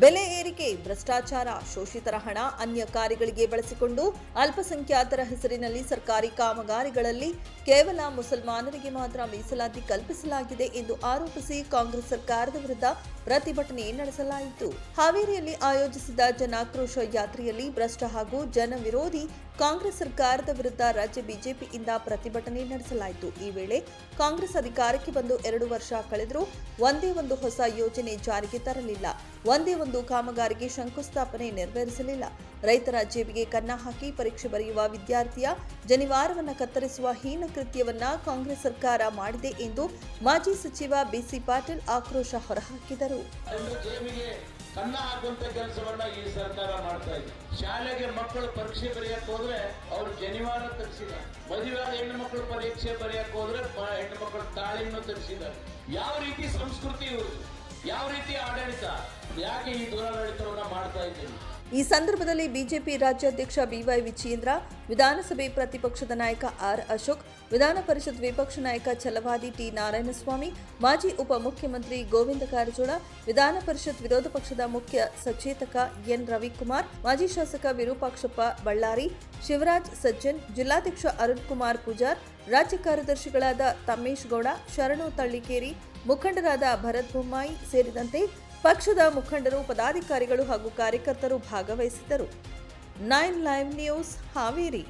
ಬೆಲೆ ಏರಿಕೆ, ಭ್ರಷ್ಟಾಚಾರ, ಶೋಷಿತರ ಹಣ ಅನ್ಯ ಕಾರ್ಯಗಳಿಗೆ ಬಳಸಿಕೊಂಡು ಅಲ್ಪಸಂಖ್ಯಾತರ ಹೆಸರಿನಲ್ಲಿ ಸರ್ಕಾರಿ ಕಾಮಗಾರಿಗಳಲ್ಲಿ ಕೇವಲ ಮುಸಲ್ಮಾನರಿಗೆ ಮಾತ್ರ ಮೀಸಲಾತಿ ಕಲ್ಪಿಸಲಾಗಿದೆ ಎಂದು ಆರೋಪಿಸಿ ಕಾಂಗ್ರೆಸ್ ಸರ್ಕಾರದ ವಿರುದ್ಧ ಪ್ರತಿಭಟನೆ ನಡೆಸಲಾಯಿತು. ಹಾವೇರಿಯಲ್ಲಿ ಆಯೋಜಿಸಿದ ಜನಾಕ್ರೋಶ ಯಾತ್ರೆಯಲ್ಲಿ ಭ್ರಷ್ಟ ಹಾಗೂ ಜನ ವಿರೋಧಿ ಕಾಂಗ್ರೆಸ್ ಸರ್ಕಾರದ ವಿರುದ್ಧ ರಾಜ್ಯ ಬಿಜೆಪಿಯಿಂದ ಪ್ರತಿಭಟನೆ ನಡೆಸಲಾಯಿತು. ಈ ವೇಳೆ ಕಾಂಗ್ರೆಸ್ ಅಧಿಕಾರಕ್ಕೆ ಬಂದು ಎರಡು ವರ್ಷ ಕಳೆದರೂ ಒಂದೇ ಒಂದು ಹೊಸ ಯೋಜನೆ ಜಾರಿಗೆ ತರಲಿಲ್ಲ. ಒಂದೇ ಒಂದು ಕಾಮಗಾರಿಗೆ ಶಂಕುಸ್ಥಾಪನೆ ನೆರವೇರಿಸಲಿಲ್ಲ ರೈತರ ಜೇಬಿಗೆ ಕನ್ನ ಹಾಕಿ ಪರೀಕ್ಷೆ ಬರೆಯುವ ವಿದ್ಯಾರ್ಥಿಯ ಜನಿವಾರವನ್ನು ಕತ್ತರಿಸುವ ಹೀನ ಕೃತ್ಯವನ್ನ ಕಾಂಗ್ರೆಸ್ ಸರ್ಕಾರ ಮಾಡಿದೆ ಎಂದು ಮಾಜಿ ಸಚಿವ ಬಿಸಿ ಪಾಟೀಲ್ ಆಕ್ರೋಶ ಹೊರಹಾಕಿದರು. ಕನ್ನ ಹಾಕುವಂತ ಕೆಲಸವನ್ನ ಈ ಸರ್ಕಾರ ಮಾಡ್ತಾ ಇದೆ. ಶಾಲೆಗೆ ಮಕ್ಕಳು ಪರೀಕ್ಷೆ ಬರೆಯಕ್ ಹೋದ್ರೆ ಅವ್ರು ಜನಿವಾರ ತರಿಸಿದ ಮದುವೆ ಹೆಣ್ಣು ಮಕ್ಕಳು ಪರೀಕ್ಷೆ ಬರೆಯಕ್ ಹೋದ್ರೆ ಹೆಣ್ಣು ಮಕ್ಕಳು ತಾಳಿಯನ್ನು ತರಿಸಿದ್ದಾರೆ. ಯಾವ ರೀತಿ ಸಂಸ್ಕೃತಿ ಇವ್ರದ್ದು ಯಾವ ರೀತಿ ಆಡಳಿತ? ಯಾಕೆ ಈ ಮಾಡ್ತಾ ಇದ್ದೀವಿ ಈ ಸಂದರ್ಭದಲ್ಲಿ ಬಿಜೆಪಿ ರಾಜ್ಯಾಧ್ಯಕ್ಷ ಬಿವೈ ವಿಚೀಂದ್ರ ವಿಧಾನಸಭೆ ಪ್ರತಿಪಕ್ಷದ ನಾಯಕ ಆರ್ ಅಶೋಕ್, ವಿಧಾನ ಪರಿಷತ್ ವಿಪಕ್ಷ ನಾಯಕ ಛಲವಾದಿ ಟಿ ನಾರಾಯಣಸ್ವಾಮಿ, ಮಾಜಿ ಉಪಮುಖ್ಯಮಂತ್ರಿ ಗೋವಿಂದ ಕಾರಜೋಳ, ವಿಧಾನ ಪರಿಷತ್ ವಿರೋಧ ಪಕ್ಷದ ಮುಖ್ಯ ಸಚೇತಕ ಎನ್ ರವಿಕುಮಾರ್, ಮಾಜಿ ಶಾಸಕ ವಿರೂಪಾಕ್ಷಪ್ಪ ಬಳ್ಳಾರಿ, ಶಿವರಾಜ್ ಸಜ್ಜನ್, ಜಿಲ್ಲಾಧ್ಯಕ್ಷ ಅರುಣ್ ಕುಮಾರ್ ಪೂಜಾರ್, ರಾಜ್ಯ ಕಾರ್ಯದರ್ಶಿಗಳಾದ ತಮ್ಮೇಶ್ ಗೌಡ, ಶರಣು ತಳ್ಳಿಕೇರಿ, ಮುಖಂಡರಾದ ಭರತ್ ಬೊಮ್ಮಾಯಿ ಸೇರಿದಂತೆ ಪಕ್ಷದ ಮುಖಂಡರು ಪದಾಧಿಕಾರಿಗಳು ಹಾಗೂ ಕಾರ್ಯಕರ್ತರು ಭಾಗವಹಿಸಿದ್ದರು. Nine live news Haveri.